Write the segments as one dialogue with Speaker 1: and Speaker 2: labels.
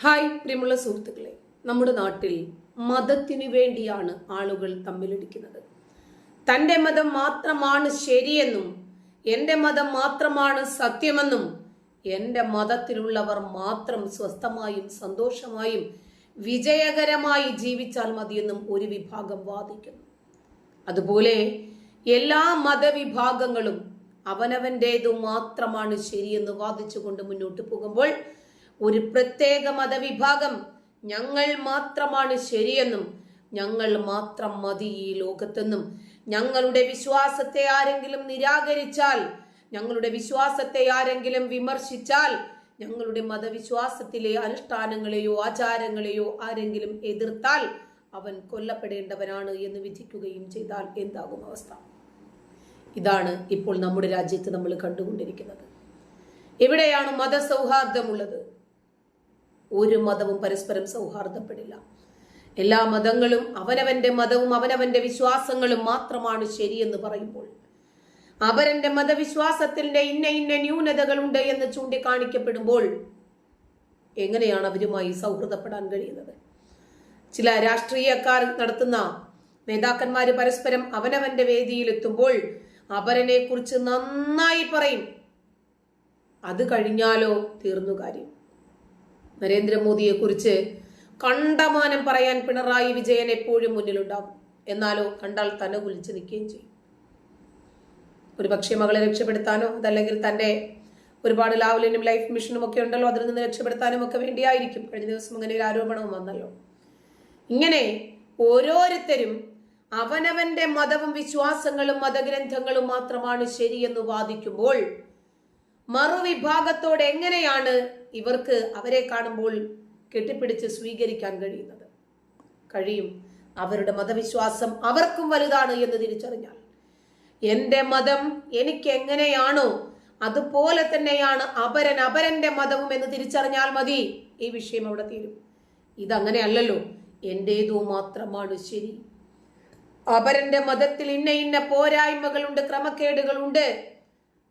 Speaker 1: Hi പ്രിയമുള്ള സുഹൃത്തുക്കളെ. നമ്മുടെ നാട്ടിൽ മതത്തിനു വേണ്ടിയാണ് ആളുകൾ തമ്മിലടിക്കുന്നത്. തന്റെ മതം മാത്രമാണ് ശരിയെന്നും എന്റെ മതം മാത്രമാണ് സത്യമെന്നും എന്റെ മതത്തിലുള്ളവർ മാത്രം സ്വസ്ഥമായും സന്തോഷമായും വിജയകരമായി ജീവിച്ചാൽ മതിയെന്നും ഒരു വിഭാഗം വാദിക്കുന്നു. അതുപോലെ എല്ലാ മതവിഭാഗങ്ങളും അവനവന്റേതു മാത്രമാണ് ശരിയെന്ന് വാദിച്ചുകൊണ്ട് മുന്നോട്ട് പോകുമ്പോൾ ഒരു പ്രത്യേക മതവിഭാഗം. ഞങ്ങൾ മാത്രമാണ് ശരിയെന്നും ഞങ്ങൾ മാത്രം മതി ഈ ലോകത്തെന്നും. ഞങ്ങളുടെ വിശ്വാസത്തെ ആരെങ്കിലും നിരാകരിച്ചാൽ ഞങ്ങളുടെ വിശ്വാസത്തെ ആരെങ്കിലും വിമർശിച്ചാൽ ഞങ്ങളുടെ മതവിശ്വാസത്തിലെ അനുഷ്ഠാനങ്ങളെയോ ആചാരങ്ങളെയോ ആരെങ്കിലും എതിർത്താൽ അവൻ കൊല്ലപ്പെടേണ്ടവനാണ് എന്ന് വിധിക്കുകയും ചെയ്താൽ എന്താകും അവസ്ഥ? ഇതാണ് ഇപ്പോൾ നമ്മുടെ രാജ്യത്ത് നമ്മൾ കണ്ടുകൊണ്ടിരിക്കുന്നത്. എവിടെയാണ് മതസൗഹാർദ്ദമുള്ളത്? ഒരു മതവും പരസ്പരം സൗഹാർദ്ദപ്പെടില്ല. എല്ലാ മതങ്ങളും അവനവന്റെ മതവും അവനവന്റെ വിശ്വാസങ്ങളും മാത്രമാണ് ശരിയെന്ന് പറയുമ്പോൾ. അവരന്റെ മതവിശ്വാസത്തിന്റെ ഇന്ന ഇന്ന ന്യൂനതകളുണ്ട് എന്ന് ചൂണ്ടിക്കാണിക്കപ്പെടുമ്പോൾ എങ്ങനെയാണ് അവരുമായി സൗഹൃദപ്പെടാൻ കഴിയുന്നത്? ചില രാഷ്ട്രീയക്കാർ നടത്തുന്ന നേതാക്കന്മാർ പരസ്പരം അവനവന്റെ വേദിയിലെത്തുമ്പോൾ അവരനെ കുറിച്ച് നന്നായി പറയും. അത് കഴിഞ്ഞാലോ തീർന്നു കാര്യം. നരേന്ദ്രമോദിയെ കുറിച്ച് കണ്ടമാനം പറയാൻ പിണറായി വിജയൻ എപ്പോഴും മുന്നിലുണ്ടാകും എന്നാലോ കണ്ടാൽ തന്നെ കുലിച്ച് നിൽക്കുകയും ചെയ്യും. ഒരു പക്ഷേ മകളെ രക്ഷപ്പെടുത്താനോ അതല്ലെങ്കിൽ തന്റെ ഒരുപാട് ലാവലിനും ലൈഫ് മിഷനും ഒക്കെ ഉണ്ടല്ലോ അതിൽ നിന്ന് രക്ഷപ്പെടുത്താനും ഒക്കെ വേണ്ടിയായിരിക്കും. കഴിഞ്ഞ ദിവസം അങ്ങനെ ഒരു ആരോപണവും വന്നല്ലോ. ഇങ്ങനെ ഓരോരുത്തരും അവനവന്റെ മതവും വിശ്വാസങ്ങളും മതഗ്രന്ഥങ്ങളും മാത്രമാണ് ശരിയെന്ന് വാദിക്കുമ്പോൾ മറുവിഭാഗത്തോട് എങ്ങനെയാണ് ഇവർക്ക് അവരെ കാണുമ്പോൾ കെട്ടിപ്പിടിച്ച് സ്വീകരിക്കാൻ കഴിയുന്നത്? കഴിയും. അവരുടെ മതവിശ്വാസം അവർക്കും വലുതാണ് എന്ന് തിരിച്ചറിഞ്ഞാൽ. എന്റെ മതം എനിക്ക് എങ്ങനെയാണോ അതുപോലെ തന്നെയാണ് അപരൻ അപരന്റെ മതവും എന്ന് തിരിച്ചറിഞ്ഞാൽ മതി. ഈ വിഷയം അവിടെ തീരും. ഇതങ്ങനെ അല്ലല്ലോ എന്റേതോ മാത്രമാണ് ശരി. അപരന്റെ മതത്തിൽ ഇന്ന ഇന്ന പോരായ്മകളുണ്ട് ക്രമക്കേടുകളുണ്ട്.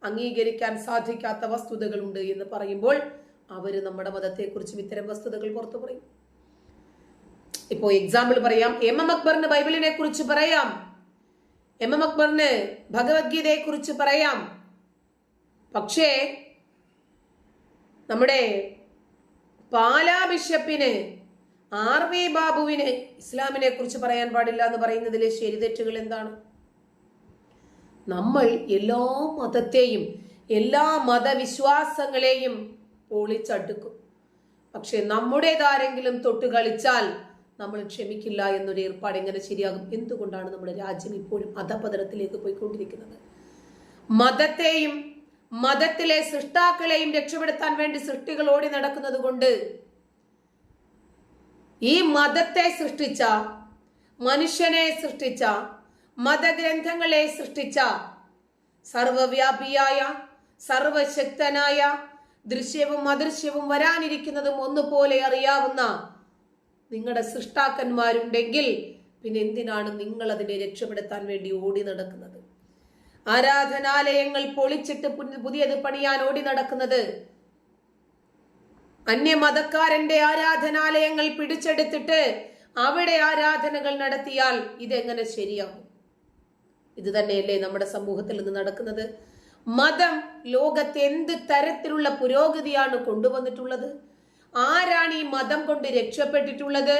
Speaker 1: അംഗീകരിക്കാൻ സാധിക്കാത്ത വസ്തുതകളുണ്ട് എന്ന് പറയുമ്പോൾ അവർ നമ്മുടെ മതത്തെക്കുറിച്ചും ഇത്തരം വസ്തുതകൾ പുറത്തു പറയും. ഇപ്പോ എക്സാമ്പിൾ പറയാം. എം എം അക്ബറിന് ബൈബിളിനെ കുറിച്ച് പറയാം. എം എം അക്ബറിന് ഭഗവത്ഗീതയെ കുറിച്ച് പറയാം. പക്ഷേ നമ്മുടെ പാലാ ബിഷപ്പിന് ആർ വി ബാബുവിന് ഇസ്ലാമിനെ കുറിച്ച് പറയാൻ പാടില്ല എന്ന് പറയുന്നതിലെ ശരി തെറ്റുകൾ എന്താണ്? നമ്മൾ എല്ലാ മതത്തെയും എല്ലാ മതവിശ്വാസങ്ങളെയും പൊളിച്ചടുക്കും. പക്ഷെ നമ്മുടേതാരെങ്കിലും തൊട്ട് കളിച്ചാൽ നമ്മൾ ക്ഷമിക്കില്ല എന്നൊരു ഏർപ്പാട് എങ്ങനെ ശരിയാകും? എന്തുകൊണ്ടാണ് നമ്മുടെ രാജ്യം ഇപ്പോഴും അധപതനത്തിലേക്ക് പോയിക്കൊണ്ടിരിക്കുന്നത്? മതത്തെയും മതത്തിലെ സൃഷ്ടാക്കളെയും രക്ഷപ്പെടുത്താൻ വേണ്ടി സൃഷ്ടികൾ ഓടി നടക്കുന്നത് കൊണ്ട് ഈ മതത്തെ സൃഷ്ടിച്ച മനുഷ്യനെ സൃഷ്ടിച്ച മതഗ്രന്ഥങ്ങളെ സൃഷ്ടിച്ച സർവവ്യാപിയായ സർവശക്തനായ ദൃശ്യവും അദൃശ്യവും വരാനിരിക്കുന്നതും ഒന്നുപോലെ അറിയാവുന്ന നിങ്ങളുടെ സൃഷ്ടാക്കന്മാരുണ്ടെങ്കിൽ പിന്നെ എന്തിനാണ് നിങ്ങൾ അതിനെ രക്ഷപ്പെടുത്താൻ വേണ്ടി ഓടി നടക്കുന്നത്? ആരാധനാലയങ്ങൾ പൊളിച്ചിട്ട് പുതിയത് പണിയാൻ ഓടി നടക്കുന്നത്? അന്യമതക്കാരന്റെ ആരാധനാലയങ്ങൾ പിടിച്ചെടുത്തിട്ട് അവിടെ ആരാധനകൾ നടത്തിയാൽ ഇതെങ്ങനെ ശരിയാകും? ഇത് തന്നെയല്ലേ നമ്മുടെ സമൂഹത്തിൽ ഇന്ന് നടക്കുന്നത്? മതം ലോകത്ത് എന്ത് തരത്തിലുള്ള പുരോഗതിയാണ് കൊണ്ടുവന്നിട്ടുള്ളത്? ആരാണ് ഈ മതം കൊണ്ട് രക്ഷപ്പെട്ടിട്ടുള്ളത്?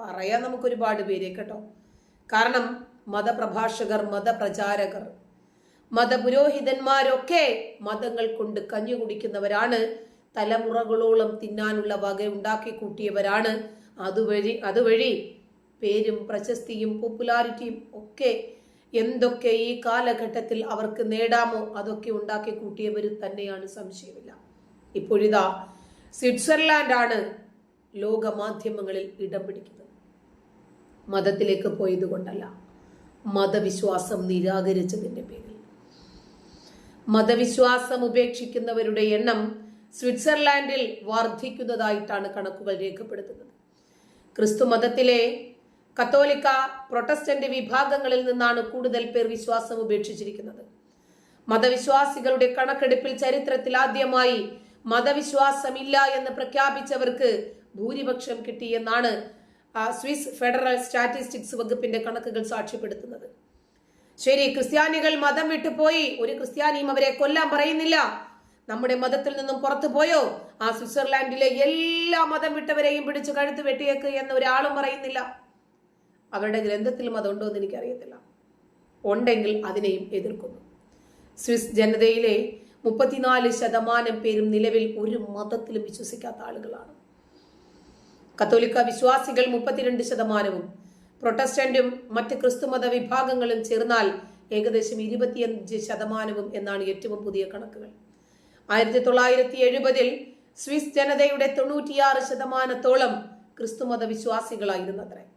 Speaker 1: പറയാൻ നമുക്ക് ഒരുപാട് പേരെ കേട്ടോ. കാരണം മതപ്രഭാഷകർ മതപ്രചാരകർ മതപുരോഹിതന്മാരൊക്കെ മതങ്ങൾ കൊണ്ട് കഞ്ഞു കുടിക്കുന്നവരാണ് തലമുറകളോളം തിന്നാനുള്ള വക ഉണ്ടാക്കി കൂട്ടിയവരാണ്. അതുവഴി അതുവഴി പേരും പ്രശസ്തിയും പോപ്പുലാരിറ്റിയും ഒക്കെ എന്തൊക്കെ ഈ കാലഘട്ടത്തിൽ അവർക്ക് നേടാമോ അതൊക്കെ ഉണ്ടാക്കി കൂട്ടിയവർ തന്നെയാണ് സംശയമില്ല. ഇപ്പോഴിതാ സ്വിറ്റ്സർലാൻഡ് ആണ് ലോക മാധ്യമങ്ങളിൽ ഇടം പിടിക്കുന്നത്. മതത്തിലേക്ക് പോയത് കൊണ്ടല്ല മതവിശ്വാസം നിരാകരിച്ചതിന്റെ പേരിൽ. മതവിശ്വാസം ഉപേക്ഷിക്കുന്നവരുടെ എണ്ണം സ്വിറ്റ്സർലാൻഡിൽ വർദ്ധിക്കുന്നതായിട്ടാണ് കണക്കുകൾ രേഖപ്പെടുത്തുന്നത്. ക്രിസ്തു മതത്തിലെ കത്തോലിക്ക പ്രൊട്ടസ്റ്റന്റ് വിഭാഗങ്ങളിൽ നിന്നാണ് കൂടുതൽ പേർ വിശ്വാസം ഉപേക്ഷിച്ചിരിക്കുന്നത്. മതവിശ്വാസികളുടെ കണക്കെടുപ്പിൽ ചരിത്രത്തിൽ ആദ്യമായി മതവിശ്വാസമില്ല എന്ന് പ്രഖ്യാപിച്ചവർക്ക് ഭൂരിപക്ഷം കിട്ടിയെന്നാണ് സ്വിസ് ഫെഡറൽ സ്റ്റാറ്റിസ്റ്റിക്സ് വകുപ്പിന്റെ കണക്കുകൾ സാക്ഷ്യപ്പെടുത്തുന്നത്. ശരി ക്രിസ്ത്യാനികൾ മതം വിട്ടുപോയി ഒരു ക്രിസ്ത്യാനിയും അവരെ കൊല്ലാൻ പറയുന്നില്ല. നമ്മുടെ മതത്തിൽ നിന്നും പുറത്തു പോയോ? ആ സ്വിറ്റ്സർലാൻഡിലെ എല്ലാ മതം വിട്ടവരെയും പിടിച്ചു കഴുത്ത് വെട്ടിയേക്ക് എന്ന് ഒരാളും പറയുന്നില്ല. അവരുടെ ഗ്രന്ഥത്തിലും അതുണ്ടോ എന്ന് എനിക്കറിയത്തില്ല. ഉണ്ടെങ്കിൽ അതിനെയും എതിർക്കുന്നു. സ്വിസ് ജനതയിലെ മുപ്പത്തിനാല് ശതമാനം പേരും നിലവിൽ ഒരു മതത്തിലും വിശ്വസിക്കാത്ത ആളുകളാണ്. കത്തോലിക്ക വിശ്വാസികൾ മുപ്പത്തിരണ്ട് ശതമാനവും പ്രൊട്ടസ്റ്റന്റും മറ്റ് ക്രിസ്തുമത വിഭാഗങ്ങളും ചേർന്നാൽ ഏകദേശം ഇരുപത്തിയഞ്ച് ശതമാനവും എന്നാണ് ഏറ്റവും പുതിയ കണക്കുകൾ. ആയിരത്തി തൊള്ളായിരത്തി എഴുപതിൽ സ്വിസ് ജനതയുടെ തൊണ്ണൂറ്റിയാറ് ശതമാനത്തോളം ക്രിസ്തുമത വിശ്വാസികളായിരുന്നത്രേ.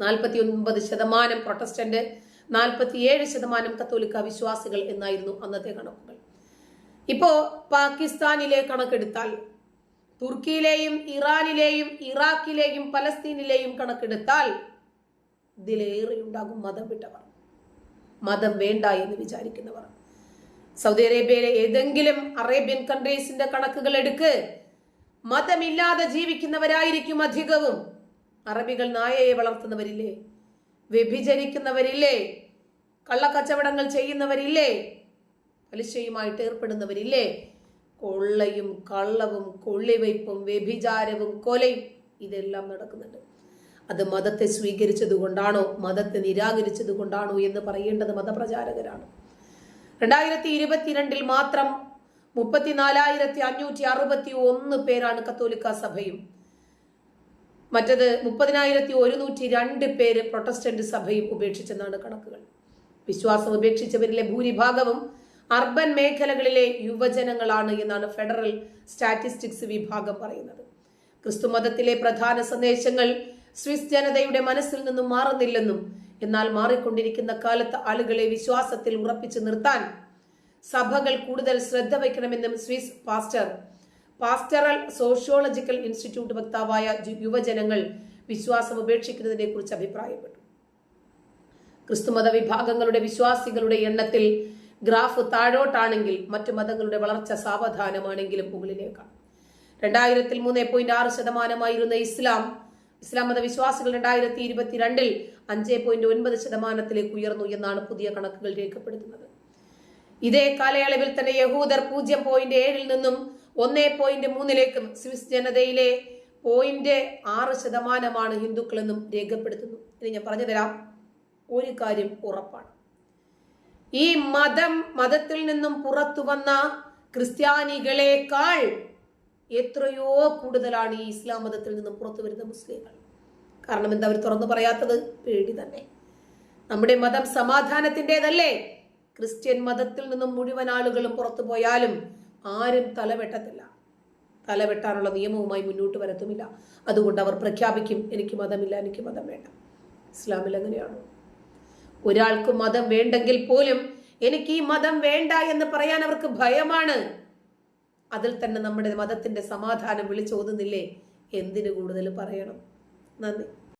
Speaker 1: നാൽപ്പത്തി ഒൻപത് ശതമാനം പ്രൊട്ടസ്റ്റന്റ് നാൽപ്പത്തിയേഴ് ശതമാനം കത്തോലിക്ക വിശ്വാസികൾ എന്നായിരുന്നു അന്നത്തെ കണക്കുകൾ. ഇപ്പോ പാകിസ്ഥാനിലെ കണക്കെടുത്താൽ തുർക്കിയിലെയും ഇറാനിലെയും ഇറാഖിലെയും പലസ്തീനിലെയും കണക്കെടുത്താൽ ഇതിലേറെ ഉണ്ടാകും മതം വിട്ടവർ. മതം വേണ്ട എന്ന് വിചാരിക്കുന്നവർ. സൗദി അറേബ്യയിലെ ഏതെങ്കിലും അറേബ്യൻ കൺട്രീസിന്റെ കണക്കുകൾ എടുക്ക്. മതമില്ലാതെ ജീവിക്കുന്നവരായിരിക്കും അധികവും. അറബികൾ നായയെ വളർത്തുന്നവരില്ലേ? വ്യഭിചരിക്കുന്നവരില്ലേ? കള്ളക്കച്ചവടങ്ങൾ ചെയ്യുന്നവരില്ലേ? പലിശയുമായിട്ട് ഏർപ്പെടുന്നവരില്ലേ? കൊള്ളയും കള്ളവും കൊള്ളിവയ്പും വ്യഭിചാരവും കൊലയും ഇതെല്ലാം നടക്കുന്നുണ്ട്. അത് മതത്തെ സ്വീകരിച്ചത് കൊണ്ടാണോ മതത്തെ നിരാകരിച്ചത് കൊണ്ടാണോ എന്ന് പറയേണ്ടത് മതപ്രചാരകരാണ്. രണ്ടായിരത്തി ഇരുപത്തിരണ്ടിൽ മാത്രം മുപ്പത്തിനാലായിരത്തി അഞ്ഞൂറ്റി അറുപത്തി ഒന്ന് പേരാണ് കത്തോലിക്ക സഭയും. മറ്റത് മുപ്പതിനായിരത്തി ഒരുന്നൂറ്റി രണ്ട് പേര് പ്രൊട്ടസ്റ്റന്റ് സഭയും ഉപേക്ഷിച്ചെന്നാണ് കണക്കുകൾ. വിശ്വാസം ഉപേക്ഷിച്ചവരിലെ ഭൂരിഭാഗവും അർബൻ മേഖലകളിലെ യുവജനങ്ങളാണ് എന്നാണ് ഫെഡറൽ സ്റ്റാറ്റിസ്റ്റിക്സ് വിഭാഗം പറയുന്നത്. ക്രിസ്തുമതത്തിലെ പ്രധാന സന്ദേശങ്ങൾ സ്വിസ് ജനതയുടെ മനസ്സിൽ നിന്നും മാറുന്നില്ലെന്നും എന്നാൽ മാറിക്കൊണ്ടിരിക്കുന്ന കാലത്ത് ആളുകളെ വിശ്വാസത്തിൽ ഉറപ്പിച്ചു നിർത്താൻ സഭകൾ കൂടുതൽ ശ്രദ്ധ വയ്ക്കണമെന്നും Swiss pastor pastoral sociological institute വക്താവായ യുവജനങ്ങൾ വിശ്വാസം ഉപേക്ഷിക്കുന്നതിനെ കുറിച്ച് അഭിപ്രായപ്പെട്ടു. ക്രിസ്തുമത വിഭാഗങ്ങളുടെ വിശ്വാസികളുടെ എണ്ണത്തിൽ ഗ്രാഫ് താഴോട്ടാണെങ്കിൽ മറ്റു മതങ്ങളുടെ വളർച്ച സാവധാനമാണെങ്കിലും മുകളിലേക്കാണ് രണ്ടായിരത്തിൽ മൂന്ന് പോയിന്റ് ആറ് ശതമാനമായിരുന്ന ഇസ്ലാം ഇസ്ലാം മത വിശ്വാസികൾ രണ്ടായിരത്തി ഇരുപത്തിരണ്ടിൽ അഞ്ച് പോയിന്റ് ഒൻപത് ശതമാനത്തിലേക്ക് ഉയർന്നു എന്നാണ് പുതിയ കണക്കുകൾ രേഖപ്പെടുത്തുന്നത്. ഇതേ കാലയളവിൽ തന്നെ യഹൂദർ പൂജ്യം പോയിന്റ് ഏഴിൽ നിന്നും ഒന്നേ പോയിന്റ് മൂന്നിലേക്കും സ്വിസ് ജനതയിലെ പോയിന്റ് ആറ് ശതമാനമാണ് ഹിന്ദുക്കളെന്നും രേഖപ്പെടുത്തുന്നു. ഇനി ഞാൻ പറഞ്ഞു തരാം. ഒരു കാര്യം ഉറപ്പാണ്. ഈ മതം മതത്തിൽ നിന്നും പുറത്തു വന്ന ക്രിസ്ത്യാനികളെക്കാൾ എത്രയോ കൂടുതലാണ് ഈ ഇസ്ലാം മതത്തിൽ നിന്നും പുറത്തു വരുന്ന മുസ്ലിങ്ങൾ. കാരണം എന്താ അവർ തുറന്നു പറയാത്തത്? പേടി തന്നെ. നമ്മുടെ മതം സമാധാനത്തിന്റെതല്ലേ? ക്രിസ്ത്യൻ മതത്തിൽ നിന്നും മുഴുവൻ ആളുകളും പുറത്തു പോയാലും ആരും തലവെട്ടത്തില്ല. തലവെട്ടാനുള്ള നിയമവുമായി മുന്നോട്ട് വരത്തുമില്ല. അതുകൊണ്ട് അവർ പ്രഖ്യാപിക്കും എനിക്ക് മതമില്ല എനിക്ക് മതം വേണ്ട. ഇസ്ലാമിൽ അങ്ങനെയാണോ. ഒരാൾക്ക് മതം വേണ്ടെങ്കിൽ പോലും എനിക്ക് ഈ മതം വേണ്ട എന്ന് പറയാൻ അവർക്ക് ഭയമാണ്. അതിൽ തന്നെ നമ്മുടെ മതത്തിന്റെ സമാധാനം വിളിച്ചോതുന്നില്ലേ? എന്തിനു കൂടുതൽ പറയണം? നന്ദി.